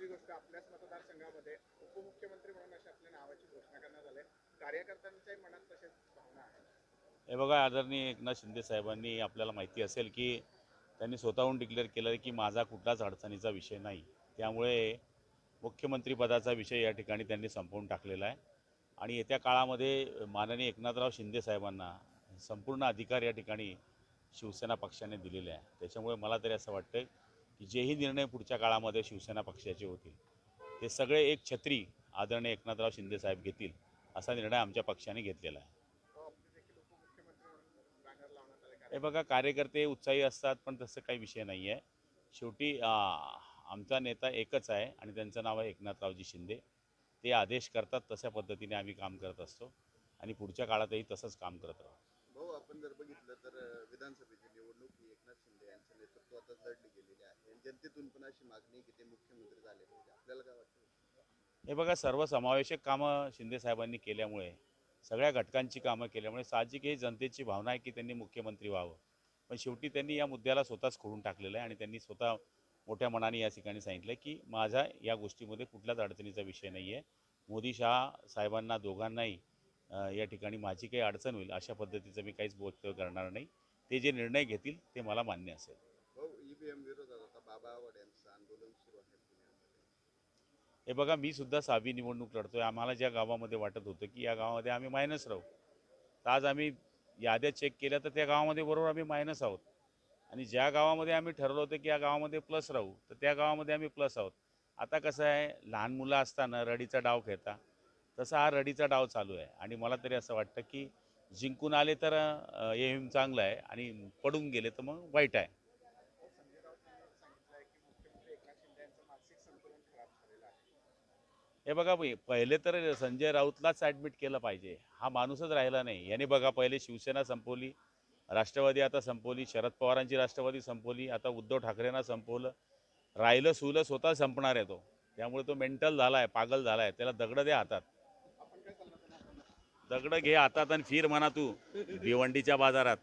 दुसरी गोष्ट आपल्याच मतदारसंघामध्ये उपमुख्यमंत्री म्हणून अशा आपल्या नावाची घोषणा करण्यात आली कार्यकर्त्यांच्याही मनात तसेच भावना आहेत हे बघा आदरणीय एकनाथ शिंदे साहेबांनी आपल्याला माहिती असेल की त्यांनी स्वतःहून डिक्लेअर केलं की माझा कुठलाच अडचणीचा विषय नाही. त्यामुळे मुख्यमंत्रीपदाचा विषय या ठिकाणी त्यांनी संपवून टाकलेला आहे. आणि येत्या काळामध्ये माननीय एकनाथराव शिंदे साहेबांना संपूर्ण अधिकार या ठिकाणी शिवसेना पक्षाने दिलेले आहे. त्याच्यामुळे मला तरी असं वाटतं जेही निर्णय पुढच्या काळामध्ये शिवसेना पक्षाचे होतील ते सगळे एक छत्री आदरणीय एकनाथराव शिंदे साहेब घेतील असा निर्णय आमच्या पक्षाने घेतलेला आहे. हे बघा कार्यकर्ते उत्साही असतात पण तसं काही विषय नाही आहे. शेवटी आमचा नेता एकच आहे आणि त्यांचं नाव आहे एकनाथरावजी शिंदे. ते आदेश करतात तशा पद्धतीने आम्ही काम करत असतो आणि पुढच्या काळातही तसंच काम करत राहू. भाऊ आपण जर बघितलं तर विधानसभेत विधानसभेची निवडणूक ही एकनाथ शिंदे यांच्या नेतृत्वातच लढली गेलेली आहे आणि जनतेतून पण अशी मागणी ते मुख्यमंत्री झाले पाहिजे. आपल्याला काय वाटतं? हे बघा सर्व समावेशक कामं शिंदे साहेबांनी केल्यामुळे सगळ्या घटकांची कामं केल्यामुळे साहजिक ही जनतेची भावना आहे की त्यांनी मुख्यमंत्री व्हावं. पण शेवटी त्यांनी या मुद्द्याला स्वतःच खोडून टाकलेलं आहे आणि त्यांनी स्वतः मोठ्या मनाने या ठिकाणी सांगितलं की माझा या गोष्टीमध्ये कुठल्याच अडचणीचा विषय नाही आहे मोदी शहा साहेबांना दोघांनाही या ठिकाणी माझी काही अडचण होईल अशा पद्धतीचं मी काहीच वक्तव्य करणार नाही. ते जे निर्णय घेतील ते मला मान्य असेल. सीपीएम विरोधात आता बाबा आव्हाड यांचं आंदोलन सुरू आहे पुण्यामध्ये. हे बघा मी सुद्धा सहावी निवडणूक लढतोय. आम्हाला ज्या गावामध्ये वाटत होतं की या गावामध्ये आम्ही मायनस राहू. तर आज आम्ही याद्या चेक केल्या तर त्या गावामध्ये बरोबर आम्ही मायनस आहोत. आणि ज्या गावामध्ये आम्ही ठरवलं होतं की या गावामध्ये प्लस राहू तर त्या गावामध्ये आम्ही प्लस आहोत. आता कसं आहे लहान मुलं असताना रडीचा डाव खेळता तसा हा रडीचा डाव चालू आहे. आणि मला तरी असं वाटतं की जिंकून आले तर अ, हे चांगलं आहे. आणि पडून गेले तर मग वाईट आहे संजय राऊत यांनी सांगितलं आहे की मुख्यमंत्री एकनाथ शिंदे यांचं मानसिक संतुलन खराब झालेलं आहे हे बघा बाई, पहिले तर संजय राऊतलाच ॲडमिट केलं पाहिजे. हा माणूसच राहिला नाही. याने बघा पहिले शिवसेना संपवली राष्ट्रवादी आता संपवली शरद पवारांची राष्ट्रवादी संपवली आता उद्धव ठाकरेंना संपवलं. राहिलं सुलं स्वतः संपणार आहे तो. त्यामुळे तो मेंटल झाला आहे पागल झाला आहे त्याला दगडं द्या हातात. दगडं घे हातात आणि फिर म्हणा तू भिवंडीच्या बाजारात.